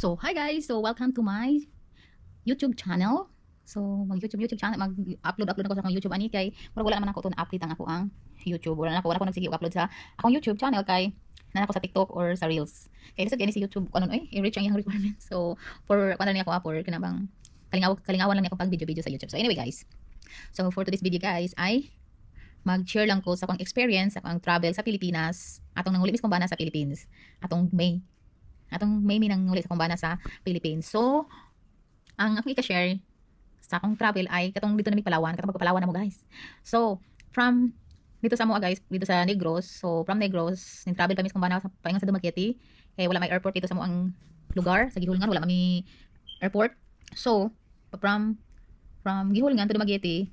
So, hi guys! So, welcome to my YouTube channel. So, mag-YouTube YouTube channel, mag-upload upload ako sa akong YouTube ani kay murag wala naman ako to na-update ang ako ang YouTube. Wala na ako, wala ako nagsige upload sa akong YouTube channel kay na ako sa TikTok or sa Reels. Kay lisod gani si YouTube kanon oy, i-reach ang iyang requirements. So, for kuan niya ako ah, for kanabang kalingaw kalingawan lang niya ako pag video-video sa YouTube. So, anyway guys. So, for today's video guys ay mag-share lang ko sa akong experience sa akong travel sa Pilipinas atong nanguli mis kumbana sa Philippines atong May atong may minang uli sa kumbana sa Philippines. So, ang akong i-share sa akong travel ay katong dito na mi Palawan, katong Palawan na mo guys. So, from dito sa mo guys, dito sa Negros. So, from Negros, ning travel kami sa kumbana sa paingon sa Dumaguete. Kaya wala may airport dito sa ang lugar sa Gihulngan, wala kami airport. So, from from Gihulngan to Dumaguete,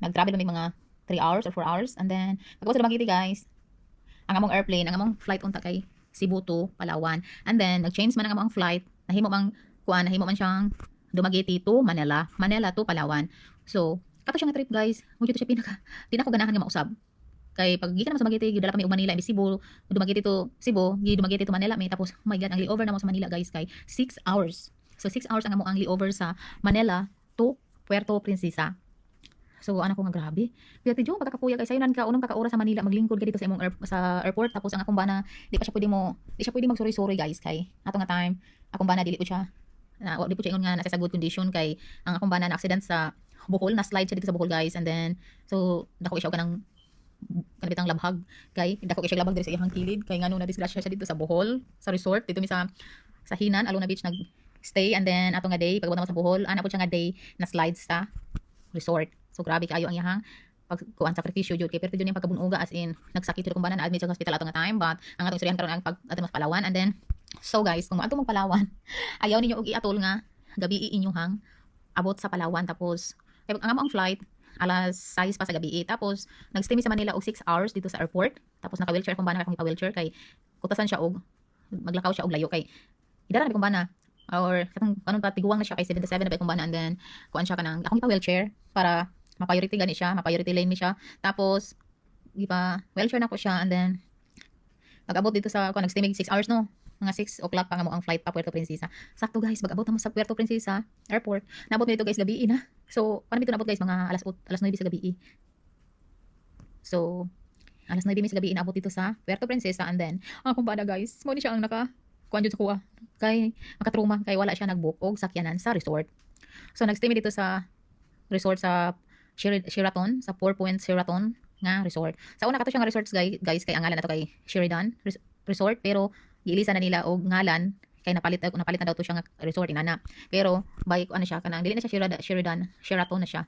nag-travel kami mga 3 hours or 4 hours and then pagkawas sa Dumaguete guys, ang among airplane, ang among flight unta kay Cebu to Palawan. And then, nag-change man ang among flight. Nahimo mang, kuan, nahimo man siyang Dumaguete to Manila. Manila to Palawan. So, kato siya nga trip guys. Mo siya pinaka, di na ako ganahan nga mausab. Kay pag gikan naman sa Dumaguete, gidala kami og Manila, imbis Cebu, Dumaguete to Cebu, gi Dumaguete to Manila, may tapos, oh my god, ang layover na mo sa Manila guys kay 6 hours. So 6 hours ang amo ang layover sa Manila to Puerto Princesa. So ano ko nga grabe. Kaya tidyo pagkakapuya kay sayunan ka unang kakaura sa Manila maglingkod ka dito sa imong air, sa airport. Tapos ang akong bana di pa siya pwede mo di siya pwede magsuri-suri guys kay ato nga time. Akong bana dili po siya na di po siya ingon nga nasa sa good condition kay ang akong bana na accident sa Bohol na slide siya dito sa Bohol guys and then so dako og kanang kanabitang labhag kay dako siya labhag diri sa iyang kilid kay ngano na disgrasya siya dito sa Bohol sa resort dito mi sa sa Hinan Alona Beach nag stay and then ato nga day pagabot na mo sa Bohol ana po siya nga day na slides sa resort So grabe kayo ang iyang pag kuan sakripisyo jud. Kay pero jud yung pagkabunuga as in nagsakit jud kung banan admit sa hospital ato nga time but ang atong istoryahan karon ang pag ato mas Palawan. And then so guys kung ato mag Palawan ayaw ninyo og iatol nga gabi inyuhang abot sa Palawan tapos kay ang among flight alas 6 pa sa gabi tapos nagstay mi sa Manila og 6 hours dito sa airport tapos naka wheelchair kung bana akong ipa-wheelchair kay kutasan siya og maglakaw siya og layo kay idara kung bana or katong kanon pa tiguang na siya kay 77 na ba kung and then kuan siya kanang akong ipa-wheelchair para ma-priority gani siya, ma-priority lane mi siya. Tapos, di ba, wheelchair na ko siya and then, mag-abot dito sa, kung nag-stay 6 hours no, mga 6 o'clock pa nga mo ang flight pa Puerto Princesa. Sakto guys, mag-abot na mo sa Puerto Princesa airport. Nabot mo dito guys gabi na. So, paano dito nabot guys? Mga alas, alas 9 sa gabi. So, alas 9 sa gabi inabot dito sa Puerto Princesa and then, ang kumpana guys, mo ni siya ang naka, kuan sa kuha. Kay, makatruma, kay wala siya nag-book og sakyanan sa resort. So, nag-stay dito sa resort sa Sheraton, sa Four Points Sheraton nga resort. Sa una kato siya nga resorts guys, guys kay ang ngalan nato kay Sheridan Resort pero giilisa na nila og ngalan kay napalit napalit na daw to siya nga resort inana. Pero by ano siya kanang dili na siya Sheridan, Sheraton na siya.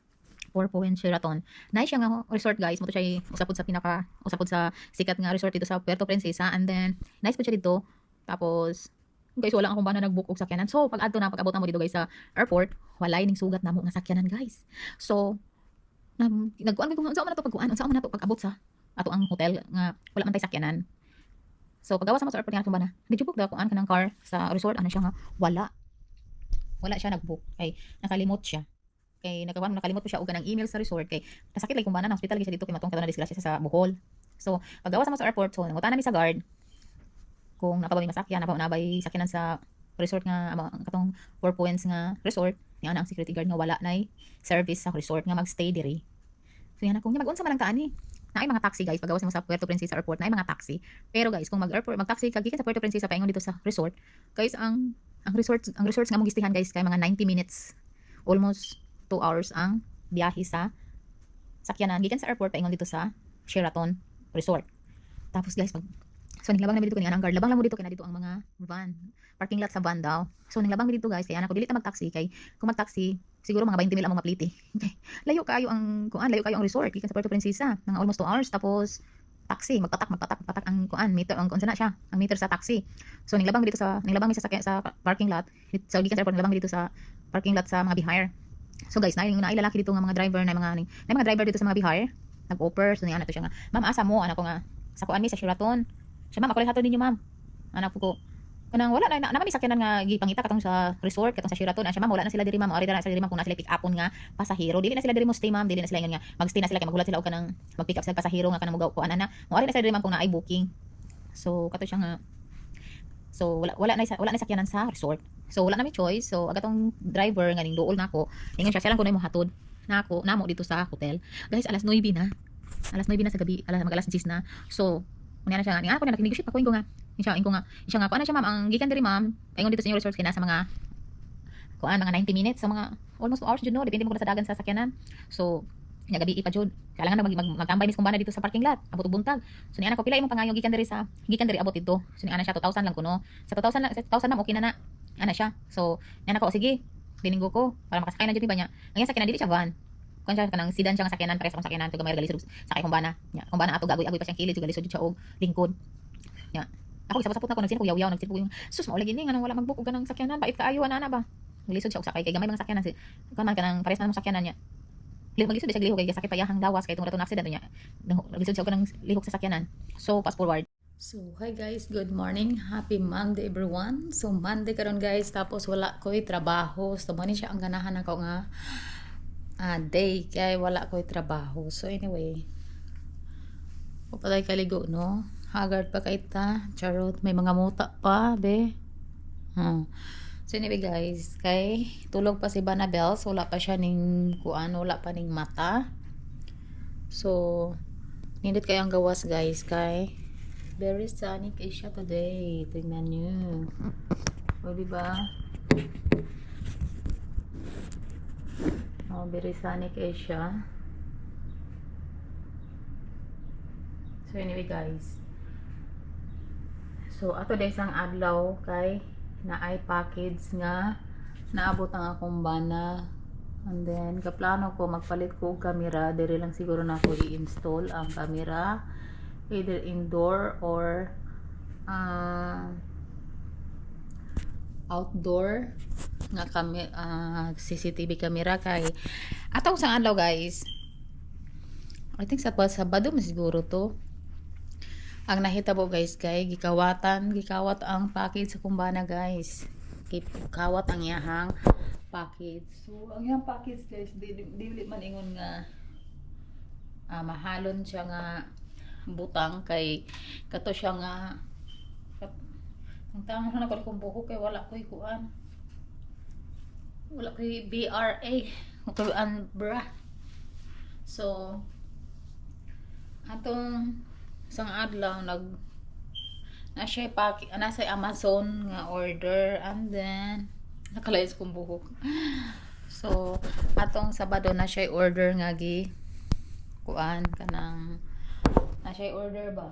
Four Points Sheraton. Nay siya nga resort guys, mo to siya usapod sa pinaka usapod sa sikat nga resort dito sa Puerto Princesa and then nice po siya dito. Tapos guys wala akong bana nag-book og sakyanan. So pag adto na pag abot na mo dito guys sa airport, walay ning sugat namo nga sakyanan guys. So na nagkuan ko unsa man nato pagkuan unsa man nato pag abot sa ato ang hotel nga wala man tay sakyanan. So pagawas mo sa airport nga bana, did you book daw kuan kanang car sa resort ano siya nga wala. Wala siya nag-book kay nakalimot siya. Kay nakawan nakalimot po siya og kanang email sa resort kay nasakit lay kung bana ng hospital siya dito kay matong kato na disgrasya sa Bohol. So pagawas mo sa airport so nangutan nami sa guard kung napabay masakyan, napabay sakyanan sa resort nga ang katong four points nga resort niya ang security guard nga wala nay service sa resort nga magstay diri. So yan ako. Niya mag-unsa man lang kaani na ay mga taxi guys. Pagawas mo sa Puerto Princesa airport na ay mga taxi. Pero guys kung mag airport mag taxi ka gikan sa Puerto Princesa paingon dito sa resort guys ang ang resort ang resorts nga mong gistihan guys kay mga 90 minutes almost 2 hours ang biyahe sa sakyanan. Gikan sa airport paingon dito sa Sheraton Resort. Tapos guys pag So niglabang na dito kani anang guard. Labang lang mo dito kay dito ang mga van. Parking lot sa van daw. So niglabang mi dito guys. Kay anak ko dili ta mag-taxi. Kay kung mag-taxi siguro mga 20 mil ang mapliti. Okay. Layo kayo ang kuan, layo kayo ang resort. Gikan sa Puerto Princesa. Mga almost 2 hours. Tapos taxi. Magpatak magpatak magpatak ang kuan meter ang kuan na siya. Ang meter sa taxi. So niglabang mi dito sa niglabang mi sa sa parking lot. Sa gikan sa airport niglabang mi dito sa parking lot sa mga bihire so guys na yung na lalaki dito nga mga driver na mga na mga driver dito sa mga bihire nag-offer so niya na to siya nga. Ma'am asa mo? Ana ko nga? Sa kuan mi sa Sheraton siya ma'am, ako lang hato ninyo ma'am. Anak ko ko. Kanang wala na, naman ni sakyanan nga gipangita katong sa resort, katong sa Sheraton. Siya ma'am, wala na sila diri ma'am. Ori na sila diri ma'am kung na sila pick upon nga pasahero. Dili na sila diri mo stay ma'am, dili na sila nga magstay na sila kay magulat sila og kanang mag-pick up sila pasahero nga kanang mugaw ko ana na. Mo na sila diri ma'am kung na ay booking. So kato siya nga So wala wala na wala na sakyanan sa resort. So wala na may choice. So agatong driver nga ning duol na ako, ingon siya siya lang kuno mo hatod na ako namo dito sa hotel. Guys, alas 9 na. Alas 9 na sa gabi, alas mag alas 10 na. So Unya na siya nga, nga ako na nakinegosyate ako ingo nga. Siya ingo nga, siya nga, na siya ma'am, ang gikan diri ma'am, ingon dito sa inyong resort kina sa mga kuan mga 90 minutes sa mga almost 2 hours jud no, depende mo sa dagan sa sakyanan. So nya gabi pa jud. Kailangan na mag, mag magtambay mis kumbana dito sa parking lot, abot ug buntag. So ni ana ko pila imong pangayo gikan diri sa gikan diri abot dito. So ni ana siya 2,000 lang kuno. Sa 2,000 lang, sa 2,000 na okay na na. Ana siya. So ni ana ko sige, dininggo ko para makasakay na jud ni ba niya. Ang iya sakyanan dili siya van. Kung siya kanang sedan siya nga sakyanan pares akong sakyanan gamay gali sulod sakay kumbana. Nya kumbana ato gagoy agoy pa siyang kilid jud gali sulod siya og lingkod. Nya ako sapot-sapot na ko nagsin ko yaw-yaw nagsin ko yung sus mao lagi ni nga wala magbook ganang sakyanan bait kaayo ana na ba. Lisod siya og sakay kay gamay mga sakyanan si kan man kanang pares na mo sakyanan niya. Li maglisod siya lihok kay sakit payahang gawas kay tungod na accident niya. Lisod siya kanang lihok sa sakyanan. So fast forward. So, hi guys, good morning. Happy Monday everyone. So, Monday karon guys, tapos wala ko'y trabaho. So, mani siya ang ganahan ako nga ah, day, kaya wala ko'y trabaho. So, anyway, Papalay kaligo, no? Haggard pa kay ta. Charot, may mga muta pa, be. Hmm. So, anyway guys, kay tulog pa si Banabel. Wala pa siya ning kuan, wala pa ning mata. So, nindot kayo ang gawas guys, kay very sunny kay siya today. Tingnan nyo. O, diba? Oh, very sunny kay siya. So anyway guys. So ato dahil isang adlaw kay na ay package nga naabot ang akong bana. And then kaplano ko magpalit ko og camera diri lang siguro na ako i-install ang camera either indoor or ah, outdoor nga kami ah, CCTV camera kay atong isang adlaw guys. I think sa Sabado siguro to. Ang nahitabo guys kay gikawatan gikawat ang package sa kumbana guys. Gikawat ang iyahang package. So ang iyang package guys di, di, di man ingon nga ah, mahalon siya nga butang kay kato siya nga ang tama na ako kung buhok kay wala ko'y kuan wala ko'y BRA ko'y an bra so atong isang adlaw nag na siya pak nasa Amazon nga order and then nakalayas kong buhok. So atong Sabado na siya order nga gi kuan kanang na siya order ba?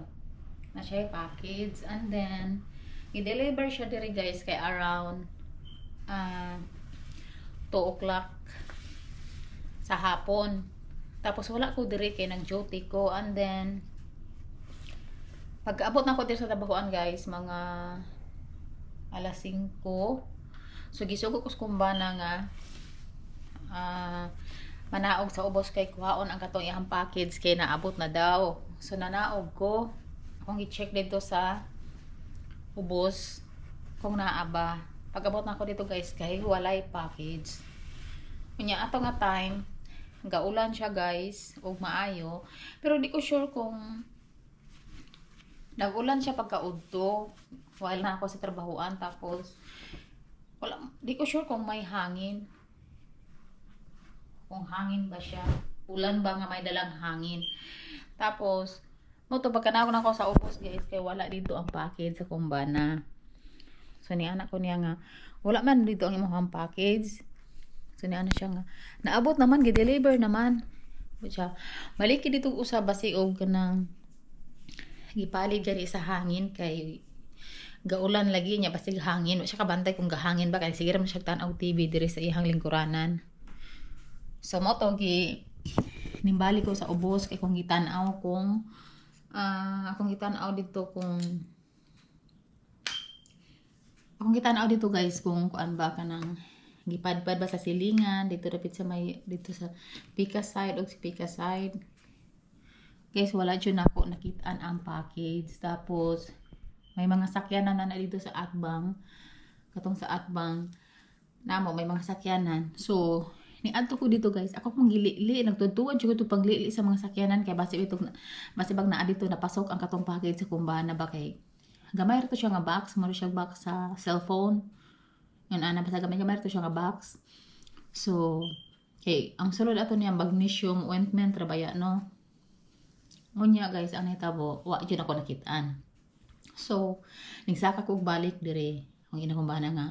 Na siya package and then i-deliver siya diri guys kay around ah 2 o'clock sa hapon. Tapos wala ko diri kay nag duty ko. And then pag abot na ko diri sa trabahoan guys mga alas 5 so gisugo ko sa kumbana nga ah manaog sa ubos kay kuhaon ang katong iyang package kay naabot na daw. So nanaog ko. Akong i-check dito sa ubos kung naaba. Pag abot na ko dito guys kay walay package Kunya ato nga time gaulan siya guys ug maayo. Pero di ko sure kung nagulan siya pagkaudto. While na ako sa trabahoan tapos wala di ko sure kung may hangin. Kung hangin ba siya ulan ba nga may dalang hangin. Tapos mo to pagkanako na ako sa ubos guys kay wala dito ang package sa kumbana. So ni anak ko niya nga wala man dito ang imong package so ni anak siya nga naabot naman gi-deliver naman. Siya maliki dito usab basi og kanang gipalig diri sa hangin kay gaulan lagi niya basta hangin? Wa siya kabantay kung gahangin ba kay sige ra siya tan-aw TV diri sa ihang lingkuranan. So mo to gi nimbali ko sa ubos kay kung gitan-aw kung ah akong gitan-aw dito kung akong gitan-aw dito guys kung kuan ba kanang gipadpad ba sa silingan dito rapit sa may dito sa pika side o sa pika side. Guys wala dyan ako nakitaan ang package. Tapos may mga sakyanan na na dito sa atbang katong sa atbang namo may mga sakyanan. So ni adto ko dito guys. Ako pang gili nagtutuwad ko paglili sa mga sakyanan. Kay basi ito basi bag naa dito napasok ang katong package sa kumbana ba kay gamay ra to siya nga box mo siya box sa cellphone yan ana basta gamay gamay ra to siya nga box so kay ang sulod ato niya magnesium ointment ra baya no Unya guys, ang hitabo, wa jud ako nakitaan. So, nagsaka ko balik dire. Ang ina kong bana nga,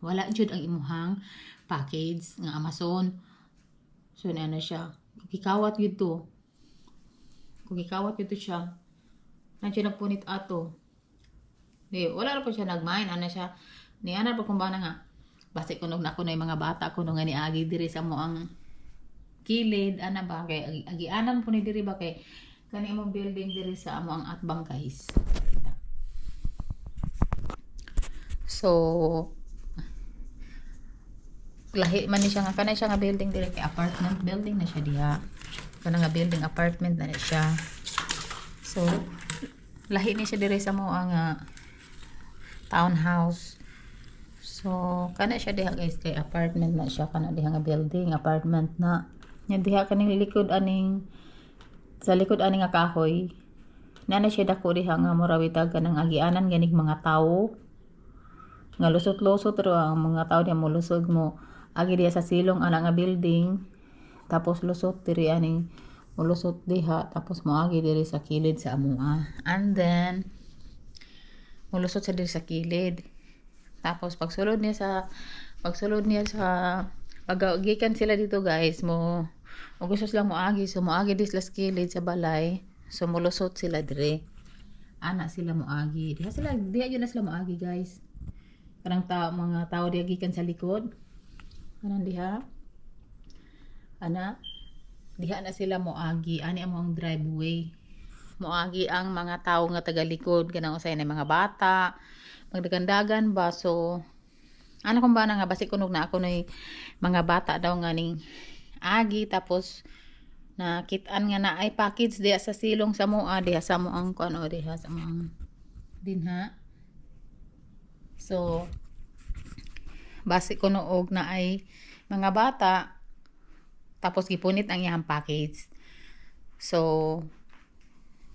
wala jud ang imuhang package nga Amazon. So, ano siya, kikawat yun to. Kung kikawat yun to siya, nandiyo nagpunit ato. Di, wala na po siya nagmain. Ano siya, ni ana pa kung bana nga, basi kunog na na yung mga bata kuno nga ni agi diri sa mo ang kilid ana ba? Kay agi, agianan po ni diri ba? Kay kani imong building diri sa amo ang atbang guys so lahi man ni siya nga kanay siya nga building diri kay apartment building na siya diha. Kana nga building apartment na, na siya. So lahi ni siya diri sa mo ang uh, townhouse so kana siya diha guys kay apartment na siya. Kana diha nga building apartment na. Nya diha kaning likod aning sa likod ani nga kahoy nana siya dako diha nga murawita kanang agianan ganig mga tawo nga lusot-lusot ro ang mga tawo diha mo lusog mo. Agi diha sa silong ana nga building. Tapos lusot diri aning mulusot diha. Tapos moagi diri sa kilid sa amoa and then mulusot sa diri sa kilid tapos pagsulod niya sa pagsulod niya sa pagagikan sila dito guys. Mo mo gusto sila moagi so moagi dis las kilid sa balay. So mulusot sila dire ana sila moagi. Diha sila diha yun na sila moagi guys. Kanang ta mga tao diha gikan sa likod. Kanang diha? Ana diha na sila moagi. Ani amo ang driveway. Moagi ang mga tao nga tagalikod kanang usay na mga bata magdagandagan ba? So ano kung ba na nga? Basi kunog na ako na mga bata daw nga ning agi. Tapos nakitaan nga na ay package diha sa silong sa moa diha sa mo ang kuno diha sa mo dinha. So basi kuno og na ay mga bata tapos gipunit ang iyang package so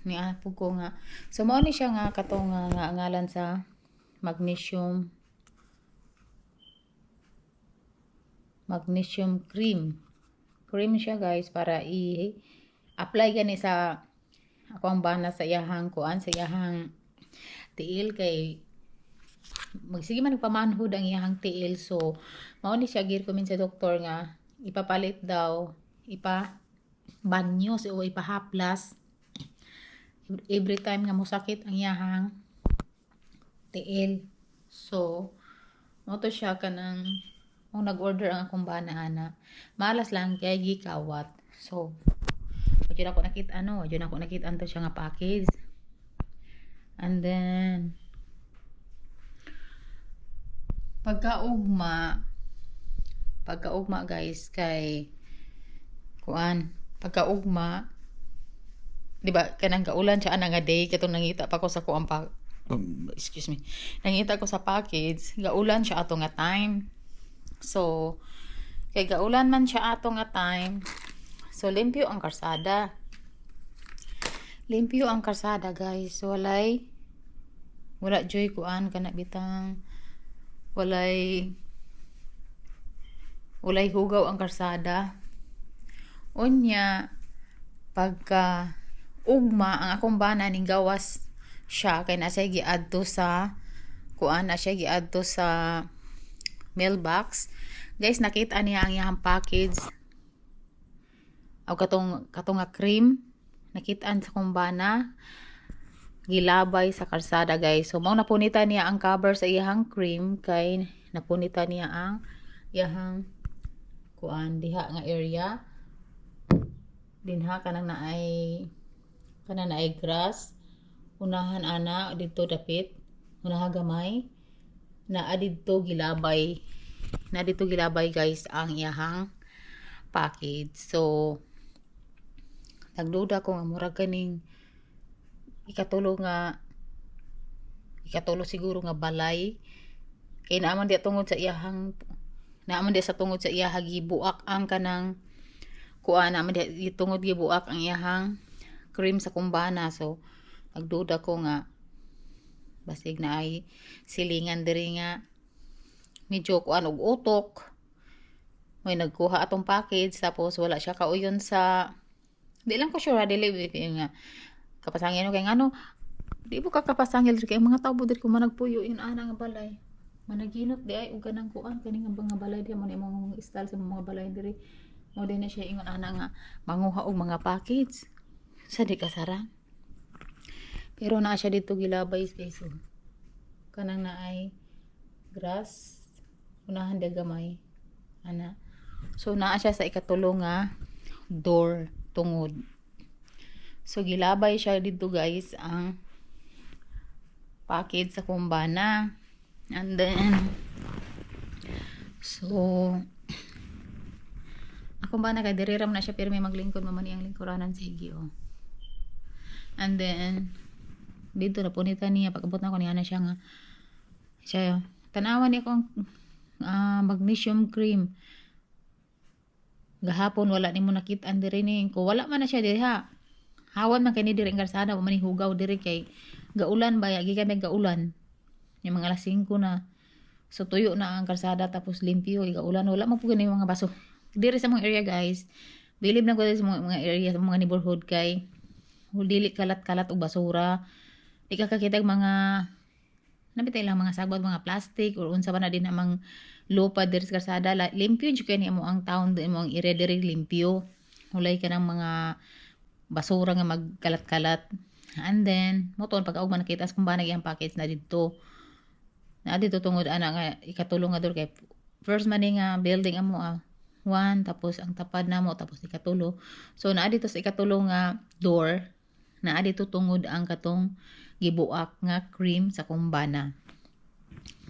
ni apo ko nga so mao ni siya nga katong nga, nga ngalan sa magnesium. Magnesium cream. Cream siya guys para i apply gani sa ako ang bana sa iyahang kuan sa iyahang tiil kay magsige man nagpamanhod ang iyahang tiil. So mao ni siya gir ko min sa doktor nga ipapalit daw ipa banyo o ipahaplas. Every time nga musakit ang iyahang tiil so mo to siya kanang kung nag-order ang akong bana ana malas lang kay gikawat so Diyan ako nakita ano, diyan ako nakita anto siya nga package. And then pagkaugma pagkaugma guys kay kuan pagkaugma di ba kanang kaulan siya nga day katong nangita pa ko sa kuan pa um, excuse me. Nangita ko sa package. Gaulan siya ato nga time. So kay gaulan man siya ato nga time. So limpyo ang karsada. Limpyo ang karsada guys. Walay wala joy kuan kana bitang. Walay walay hugaw ang karsada. Unya pagka ugma ang akong bana ning gawas siya. Kay nasa giadto sa kuan na siya giadto sa mailbox. Guys nakita niya ang iyang package. O katong katong nga cream. Nakitaan sa kumbana gilabay sa karsada guys. So mao napunita niya ang cover sa iyang cream. Kay napunita niya ang iyang kuan diha nga area. Dinha kanang naay kanang naay grass unahan ana didto dapit unaha gamay. Naa didto gilabay na dito gilabay guys ang iyahang package. So nagduda ko nga murag kaning ikatulo nga ikatulo siguro nga balay. Kay naaman di tungod sa iyahang naaman di sa tungod sa iyahang gibuak ang kanang kuan naaman di tungod gibuak ang iyahang cream sa kumbana. So nagduda ko nga basig na ay silingan diri nga medyo kuan og utok. May nagkuha atong package tapos wala siya kauyon sa di lang ko sure dili nga kapasangin kay ano di mo kakapasangil kay mga tao diri ko managpuyo yun ana nga balay. Managinot di ay ug kanang kuan kani nga mga balay di mo ni mga style sa mga balay diri. Mo din na siya ingon ana nga manguha og mga package. Sa di kasara pero naa siya dito gilabay guys so kanang na ay grass. Unahan di gamay ana. So naa siya sa ikatulo nga door tungod. So gilabay siya dito guys ang package sa kumbana. And then so ako ba na kay diri ram na siya pero may maglingkod man ang lingkuranan sige oh. And then dito na punita niya pagabot na ko niya na siya nga siya tanawan niya kong uh, magnesium cream. Gahapon wala ni mo nakita diri ni. Ko wala man na siya diri ha hawan man kay ni diri ang karsada wa man ni hugaw diri kay gaulan ba yagi kami gaulan. Yung mga alas 5 na so tuyo na ang karsada tapos limpyo gaulan wala man po yung mga baso. Diri sa mga area guys bilib na ko sa mga, mga area sa mga neighborhood kay dili kalat-kalat og basura di ka mga nabitay lang mga sagbot mga plastic or unsa ba na din amang lupa diri sa karsada. Limpyo jud kay ni mo ang town din mo ang area diri limpyo. Hulay ka ng mga basura nga magkalat-kalat. And then moton pag man nakita kung ba ang package na dito. Na dito tungod ana nga ikatulong nga dor kay first man nga building amo ah, one tapos ang tapad na mo tapos ikatulo. So naa dito sa ikatulo nga door naa dito tungod ang katong gibuak nga cream sa kumbana.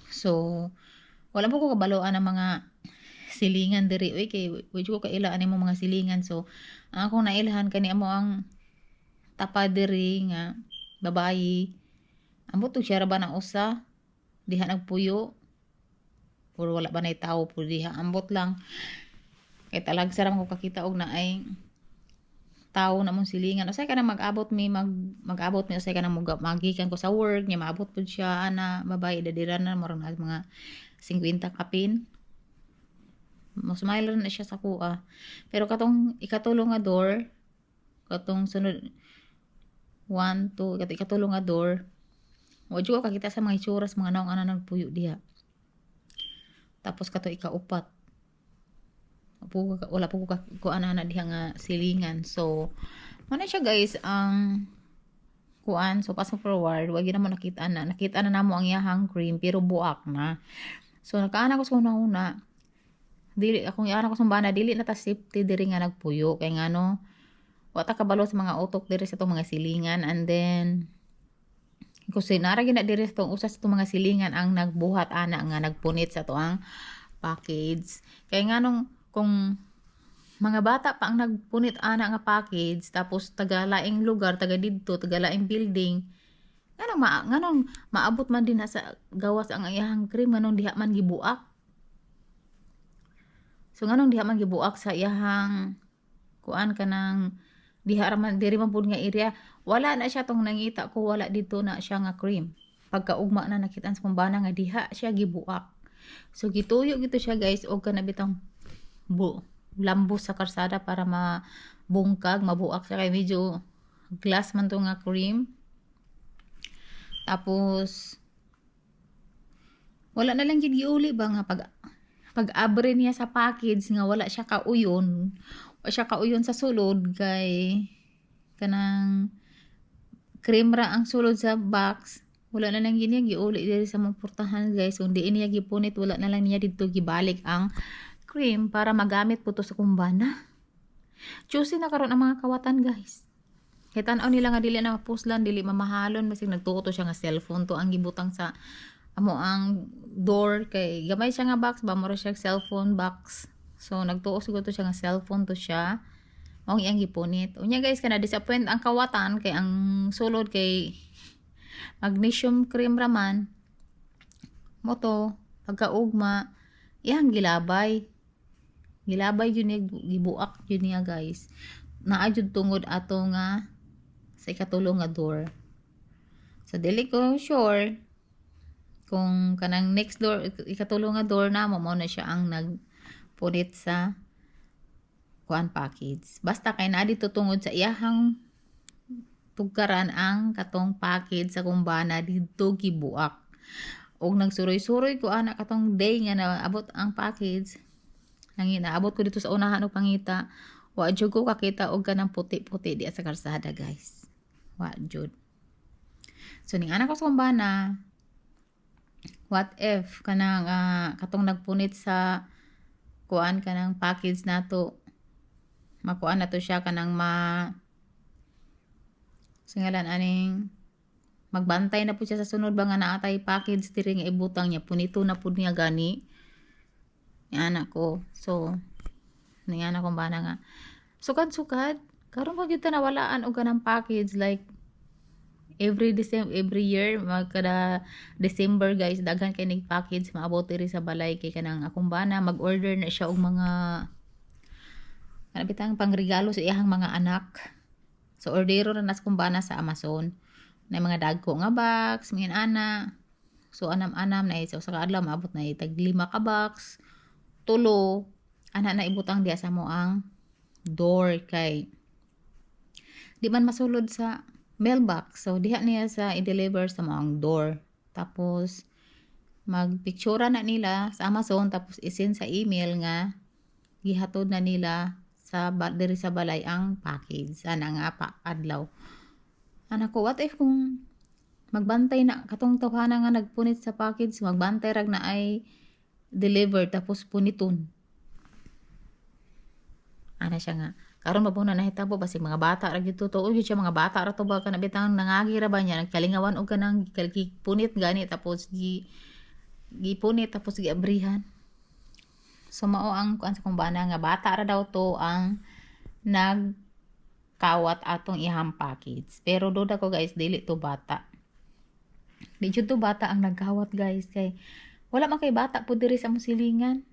So, wala po ko kabaloan ang mga silingan diri. Uy, kay, wala ko kailaan mo mga silingan. So, ang akong nailahan kani mo ang tapa diri nga babayi. Amo to siya ba ng usa? Diha nagpuyo. Puro wala ba na tao puro diha. Ambot lang. Kay talag sarang ko kakita og na tao na mong silingan usay ka na mag-abot mi mag mag-abot mi usay ka na magikan ko sa work nya maabot pud siya ana babae dadiran na marang na mga 50 kapin mo smile na siya sa kuha. Pero katong ikatulong nga door katong sunod 1 2 katong ikatulong nga door wa jud kakita sa mga itsura mga naong ana nagpuyo diha. Tapos kato ikaupat po wala po ko ko ana na diha nga silingan. So mana siya guys ang kuan. So pass forward wag na mo nakita na. Nakita na namo ang iyahang cream pero buak na. So nakaana ko sa una dili akong iana ko sumbana dili na ta safety diri nga nagpuyo. Kay ngano wata kabalo sa mga utok diri sa itong mga silingan. And then kasi nara gina diri sa itong usa sa itong mga silingan ang nagbuhat ana nga nagpunit sa tuang package. Kay nganong kung mga bata pa ang nagpunit ana nga package tapos taga laing lugar taga didto taga laing building nganong ma nganong maabot man din sa gawas ang iyahang cream nganong diha man gibuak? So nganong diha man gibuak sa iyahang kuan kanang diha man diri man pud nga area wala na siya tong nangita ko wala dito na siya nga cream. Pagkaugma na nakita sa kumbana nga diha siya gibuak. So gituyo gito siya guys og kanabitang bu. Lambo sa karsada para mabungkag, mabuak siya kay medyo glass man to nga cream. Tapos wala na lang gid giuli ba nga pag pag abre niya sa package nga wala siya kauyon. Wala siya kauyon sa sulod kay kanang cream ra ang sulod sa box. Wala na lang gini giuli diri sa mga portahan guys. Hindi niya gipunit wala na lang niya dito gibalik ang cream para magamit po to sa kumbana. Choosy na karon ang mga kawatan guys. Kaya tanaw nila nga dili na mapuslan, dili mamahalon, basig nagtuto siya nga cellphone to ang gibutang sa amo ang door kay gamay siya nga box ba mo siya cellphone box. So nagtuo siguro to siya nga cellphone to siya. Mao iyang gipunit. Unya guys kana disappoint ang kawatan kay ang sulod kay magnesium cream raman mo to pagkaugma iyang gilabay gilabay yun niya gibuak yun niya guys naadjud tungod ato nga sa ikatulong nga door So dili ko sure kung kanang next door ikatulong nga door na mo na siya ang nagpunit sa kuan package. Basta kay na dito tungod sa iyahang tugkaran ang katong package sa kumbana dito gibuak. Og nagsuroy-suroy ko ana katong day nga naabot ang package. Nang inaabot ko dito sa unahan og pangita, wa jud ko kakita og kanang puti-puti di sa kalsada, guys. Wa jud. So ning anak ko sa kumbana, what if kanang uh, katong nagpunit sa kuan kanang package nato makuan na to siya kanang ma singalan aning magbantay na po siya sa sunod ba nga naatay package diri nga ibutang niya punito na pud niya gani ni anak ko so ni anak ko bana nga. Sukad sukad karon pa gyud nawalaan og kanang package like every December every year magkada December guys daghan kay nig package maabot diri sa balay kay kanang akong bana. Mag-order na siya og mga kana bitang pangregalo sa iyang mga anak. So ordero na nas kumbana sa Amazon. Na mga dagko nga box mga ana. So anam-anam na isa. Sa kaadlaw maabot na itag lima ka box tulo ana na ibutang diya sa mo ang door kay di man masulod sa mailbox. So, diha niya sa i-deliver sa mga door. Tapos, magpictura na nila sa Amazon tapos isin sa email nga gihatod na nila sa diri sa balay ang package ana nga pa adlaw ana ko what if kung magbantay na katong tawhana nga nagpunit sa package magbantay rag na ay deliver tapos puniton. Ana siya nga karon ba na nahitabo basig mga bata ra gyud to? Uy siya mga bata ra to ba? Kana bitang nangagi ra ba niya? Nagkalingawan og kanang punit gani tapos gi gipunit tapos giabrihan. So mao ang kuan sa kumbana nga bata ra daw to ang nag kawat atong ihang package pero do ko guys dili to bata. Di to bata ang nagkawat guys. Kay wala man kay bata po diri sa musilingan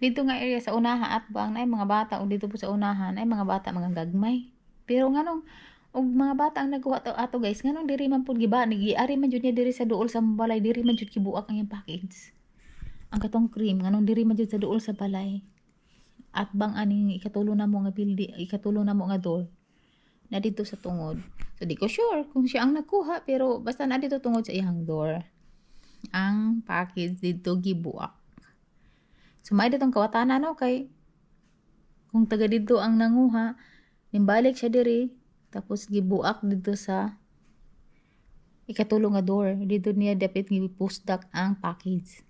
dito nga area sa unahan at bang ay mga bata o dito po sa unahan ay mga bata mga gagmay. Pero nganong og mga bata ang nagawa to ato guys nganong diri man pud giba ari man jud niya diri sa duol sa balay diri man jud kibuak ang package. Ang katong cream nganong diri man jud sa duol sa balay. At bang aning ikatulo na mo nga bildi ikatulo na mo nga door na dito sa tungod. So di ko sure kung siya ang nakuha pero basta na dito tungod sa iyang door. Ang package dito gibuak. Sumay ditong kawatanan no kay kung taga dito ang nanguha, nimbalik siya diri tapos gibuak dito sa ikatulong nga door. Dito niya dapat gipustak ang package.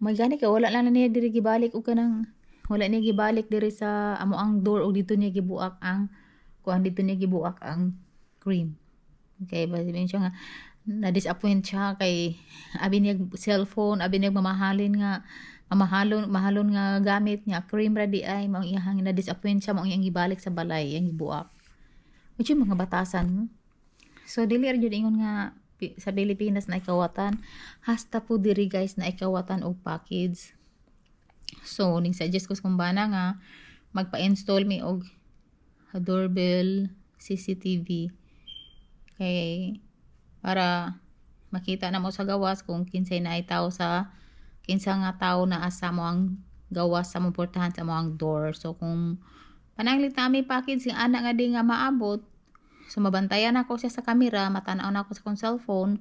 May gani ka wala lang na niya diri gibalik og kanang wala niya gibalik diri sa amo ang door og dito niya gibuak ang kuan dito niya gibuak ang cream. Okay, basi siya nga na-disappoint siya kay abi niya cellphone, abi niya mamahalin nga mahalon mahalon nga gamit niya. Cream ready ay mao iyang na disappoint siya mao iyang gibalik sa balay iyang gibuak. Medyo mga batasan so dili ra jud ingon nga sa Pilipinas na ikawatan. Hasta po diri guys na ikawatan og package. So ning suggest ko sa kumbana nga magpa-install mi og doorbell CCTV kay para makita na mo sa gawas kung kinsay na itaw sa kinsa nga tao na asa mo ang gawas sa mo portahan sa mo ang door. So kung pananglit nami package sing ana nga di nga maabot so mabantayan ako siya sa kamera matanaw na ako sa kong cellphone.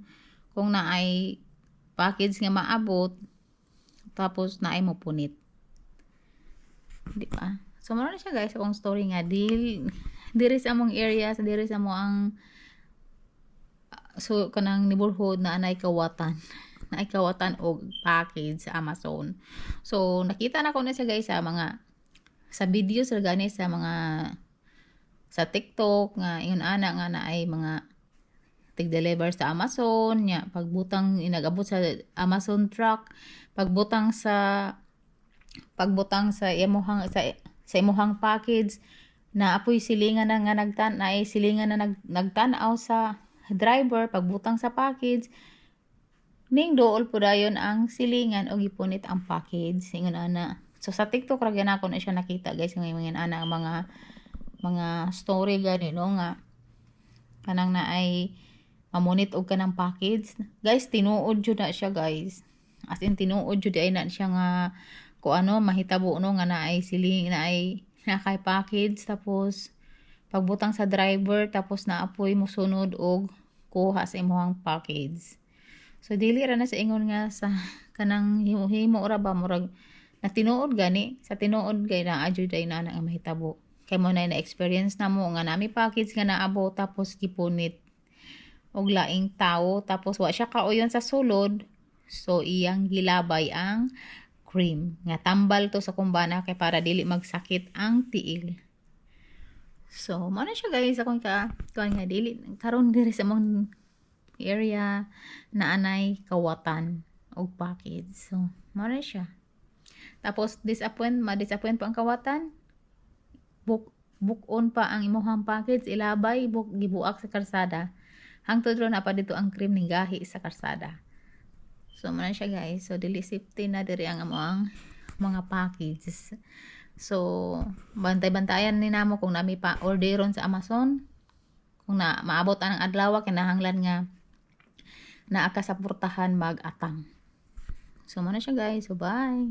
Kung naay package nga maabot tapos naay mo punit di ba? So maro na siya guys akong story nga. Di diri sa among area sa diri sa mo ang so kanang neighborhood na anay kawatan na ikawatan og package sa Amazon. So nakita na ko na siya guys sa mga sa videos ra gani sa mga sa TikTok nga ingon ana nga na ay mga tig-deliver sa Amazon nya pagbutang inagabot sa Amazon truck pagbutang sa pagbutang sa imuhang sa sa imuhang package na apoy silingan na nga nagtan na ay silingan na nag, nagtanaw sa driver pagbutang sa package ning dool po dayon ang silingan o gipunit ang package. Ingon ana so sa TikTok ra ako na siya nakita guys ng mga ana mga mga story gani no nga kanang na ay mamunit og kanang package. Guys tinuod jud na siya guys. As in tinuod jud ay na siya nga ko ano mahitabo no nga na ay siling na ay na kay package tapos pagbutang sa driver tapos naapoy mo sunod og kuha sa imong package. So dili ra na sa ingon nga sa kanang himo ra ba murag na tinuod gani. Sa tinuod gay na adyo day na nga mahitabo. Kay mo na na experience na mo nga nami package nga naabo tapos gipunit og laing tao tapos wa siya kauyon sa sulod. So iyang gilabay ang cream. Nga tambal to sa kumbana kay para dili magsakit ang tiil so mo na siya guys. Akong ka kuan nga dili. Karon diri sa mong area na anay kawatan og package so mo na siya. Tapos disappoint ma-disappoint pa ang kawatan. Book book on pa ang imuhang package. Ilabay book gibuak sa karsada. Hangtod ron pa dito ang cream ning gahi sa karsada. So mo na siya guys. So dili safety na diri ang amoang mga packages so bantay-bantayan ni namo kung nami pa orderon sa Amazon. Kung na maabot ang adlaw kinahanglan nga naa ka sa portahan mag-atang. So mo na siya guys. So bye